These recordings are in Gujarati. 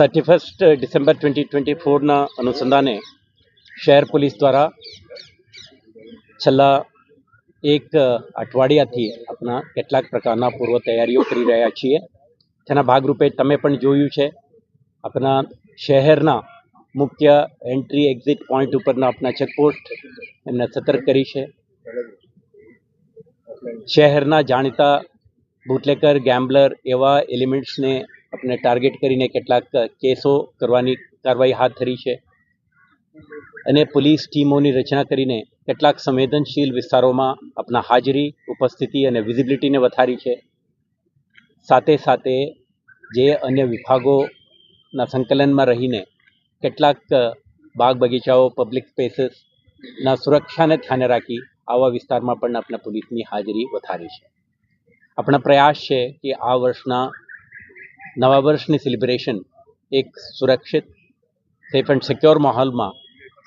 Thirty first December twenty twenty ફોરના અનુસંધાને શહેર પોલીસ દ્વારા છેલ્લા એક અઠવાડિયાથી આપણા કેટલાક પ્રકારના પૂર્વ તૈયારીઓ કરી રહ્યા છીએ તેના ભાગરૂપે તમે પણ જોયું છે આપણા શહેરના મુખ્ય એન્ટ્રી એક્ઝિટ પોઈન્ટ ઉપરના આપણા ચેકપોસ્ટ એમને સતર્ક કરી છે શહેરના જાણીતા બુટલેકર ગેમ્બલર એવા એલિમેન્ટ્સને આપણે ટાર્ગેટ કરીને કેટલાક કેસો કરવાની કાર્યવાહી હાથ ધરી છે. અને પોલીસ ટીમોની રચના કરીને કેટલાક સંવેદનશીલ વિસ્તારોમાં આપણા હાજરી, ઉપસ્થિતિ અને વિઝિબિલિટીને વધારી છે. સાથે સાથે જે અન્ય વિભાગોના સંકલનમાં રહીને કેટલાક બાગ બગીચાઓ પબ્લિક સ્પેસીસના સુરક્ષાને ધ્યાને રાખી આવા વિસ્તારમાં પણ આપણા પોલીસની હાજરી વધારી છે. આપણા પ્રયાસ છે કે આ વર્ષના નવા વર્ષની સેલિબ્રેશન એક સુરક્ષિત સેફ એન્ડ સિક્યોર માહોલમાં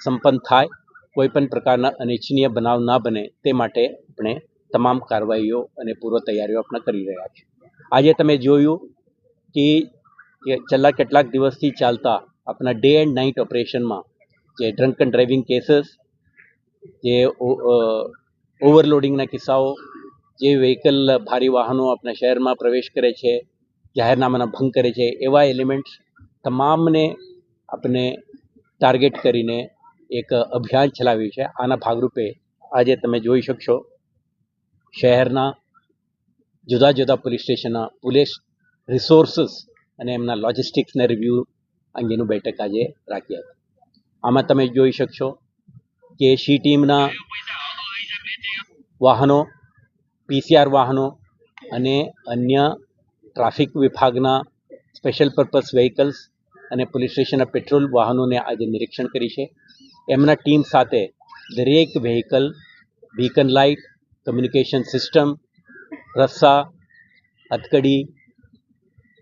સંપન્ન થાય, કોઈ પણ પ્રકારના અનિચ્છનીય બનાવ ના બને તે માટે આપણે તમામ કાર્યવાહીઓ અને પૂર્વ તૈયારીઓ આપણે કરી રહ્યા છીએ. આજે તમે જોયું કે કે છેલ્લા કેટલાક દિવસથી ચાલતા આપણા ડે એન્ડ નાઇટ ઓપરેશનમાં જે ડ્રંક એન્ડ ડ્રાઇવિંગ કેસીસ જે ઓવરલોડિંગના કિસ્સાઓ, જે વ્હીકલ ભારી વાહનો આપણા શહેરમાં પ્રવેશ કરે છે જાહેરનામાના ભંગ કરે છે, એવા એલિમેન્ટ્સ તમામને આપણે ટાર્ગેટ કરીને એક અભિયાન ચલાવ્યું છે. આના ભાગરૂપે આજે તમે જોઈ શકશો, શહેરના જુદા જુદા પોલીસ સ્ટેશનના પોલીસ રિસોર્સિસ અને એમના લોજિસ્ટિક્સને રિવ્યૂ અંગેનું બેઠક આજે રાખી હતી. આમાં તમે જોઈ શકશો કે શી ટીમના વાહનો પીસીઆર વાહનો અને અન્ય ટ્રાફિક વિભાગના સ્પેશિયલ પર્પઝ વ્હીકલ્સ અને પોલીસ સ્ટેશનના પેટ્રોલ વાહનોને આજે નિરીક્ષણ કરી છે. એમના ટીમ સાથે દરેક vehicle beacon light communication system રસ્સા, હથકડી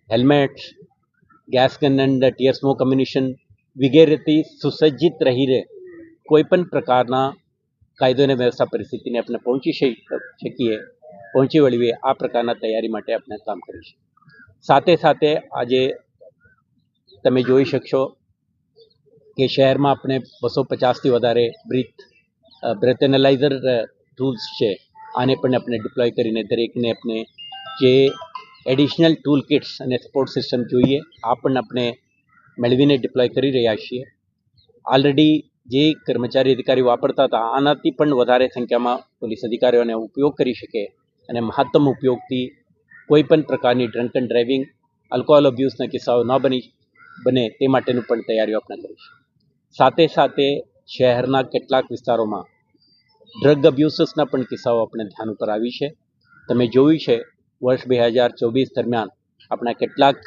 helmet gas gun and tear smoke ammunition વગેરેથી સુસજ્જિત રહીને કોઈપણ પ્રકારના કાયદો અને વ્યવસ્થા પરિસ્થિતિને આપણે પહોંચી શકીએ. પહોંચી વળીએ આ પ્રકારના તૈયારી માટે આપણે કામ કરીશું. સાથે સાથે આજે તમે જોઈ શકશો કે શહેરમાં આપણે બસો પચાસથી વધારે બ્રીથ બ્રેથ એનાલાઇઝર ટૂલ્સ છે. આને પણ આપણે ડિપ્લોય કરીને દરેકને આપણે જે એડિશનલ ટૂલ કિટ્સ અને સપોર્ટ સિસ્ટમ જોઈએ, આ પણ આપણે મેળવીને ડિપ્લોય કરી રહ્યા છીએ. ઓલરેડી જે કર્મચારી અધિકારી વાપરતા હતા, આનાથી પણ વધારે સંખ્યામાં પોલીસ અધિકારીઓને ઉપયોગ કરી શકે. અને મહત્તમ ઉપયોગથી કોઈ પણ પ્રકારની ડ્રંક એન્ડ ડ્રાઇવિંગ આલ્કોહોલ અબ્યુઝના કિસ્સાઓ ન બની બને તે માટેનું પણ તૈયારીઓ આપણે કરીશું. સાથે સાથે શહેરના કેટલાક વિસ્તારોમાં ડ્રગ અબ્યુસીસના પણ કિસ્સાઓ આપણે ધ્યાન ઉપર આવી છે. તમે જોયું છે, વર્ષ બે હજાર ચોવીસ દરમિયાન આપણા કેટલાક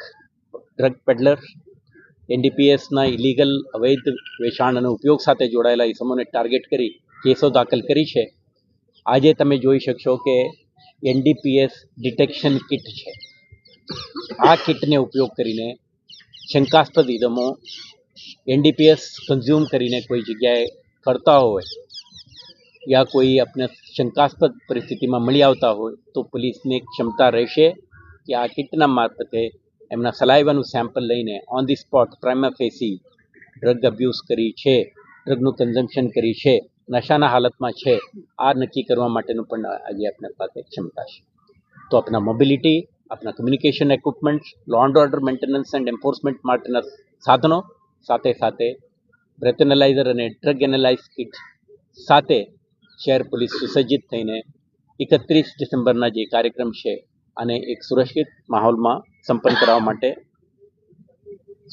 ડ્રગ પેડલર્સ એનડીપીએસના ઇલીગલ અવૈધ વેચાણ અને ઉપયોગ સાથે જોડાયેલા ઇસમોને ટાર્ગેટ કરી કેસો દાખલ કરી છે. આજે તમે જોઈ શકશો કે એનડીપીએસ ડિટેક્શન કિટ છે. આ કિટને ઉપયોગ કરીને શંકાસ્પદ ઇદમો એનડીપીએસ કન્ઝ્યુમ કરીને કોઈ જગ્યાએ કરતા હોય યા કોઈ આપણે શંકાસ્પદ પરિસ્થિતિમાં મળી આવતા હોય તો પોલીસને ક્ષમતા રહેશે કે આ કિટના મારફતે એમના સલાઈવાનું સેમ્પલ લઈને on the spot prima facie drug abuse કરી છે ડ્રગનું કન્ઝમ્પશન કરી છે. નશાના હાલતમાં છે, આ નક્કી કરવા માટેનું પણ આજે આપણા પાસે ક્ષમતા છે. તો આપણા મોબિલિટી આપણા communication equipments law and order maintenance and enforcement માટેના સાધનો, સાથે સાથે બ્રેથ એનાલાઇઝર અને ડ્રગ એનાલાઇઝ કિટ સાથે શહેર પોલીસ સુસજ્જિત થઈને એકત્રીસ ડિસેમ્બરના જે કાર્યક્રમ છે અને એક સુરક્ષિત માહોલમાં સંપન્ન કરાવવા માટે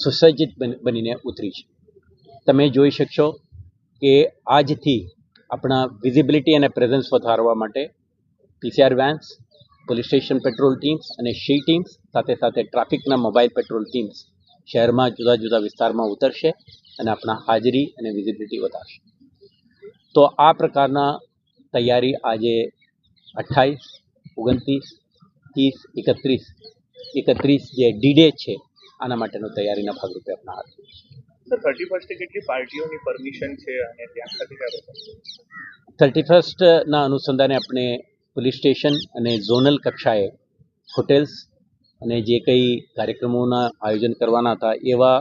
સુસજ્જિત બનીને ઉતરી છે. તમે જોઈ શકશો કે આજથી આપણા વિઝિબિલિટી અને પ્રેઝન્સ વધારવા માટે PCR vans police station patrol teams અને શી ટીમ્સ સાથે સાથે ટ્રાફિકના મોબાઈલ પેટ્રોલ ટીમ્સ શહેરમાં જુદા જુદા વિસ્તારમાં ઉતરશે અને આપણા હાજરી અને વિઝિબિલિટી વધારશે. તો આ પ્રકારના તૈયારી આજે અઠ્ઠાવીસ, ઓગણત્રીસ, ત્રીસ, એકત્રીસ એકત્રીસ જે ડી ડે છે, આના માટેનો તૈયારીના ભાગરૂપે આપણા હાથ થર્ટી ફર્સ્ટે કેટલી પાર્ટીઓની પરમિશન છે અને ત્યાં ખાતે થર્ટી ફર્સ્ટના અનુસંધાને આપણે પોલીસ સ્ટેશન અને ઝોનલ કક્ષાએ હોટેલ્સ અને જે કંઈ કાર્યક્રમોના આયોજન કરવાના હતા, એવા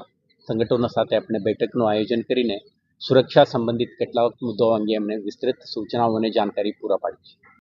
સંગઠનો સાથે આપણે બેઠકનું આયોજન કરીને સુરક્ષા સંબંધિત કેટલાક મુદ્દાઓ અંગે એમને વિસ્તૃત સૂચનાઓ અને જાણકારી પૂરા પાડી છે.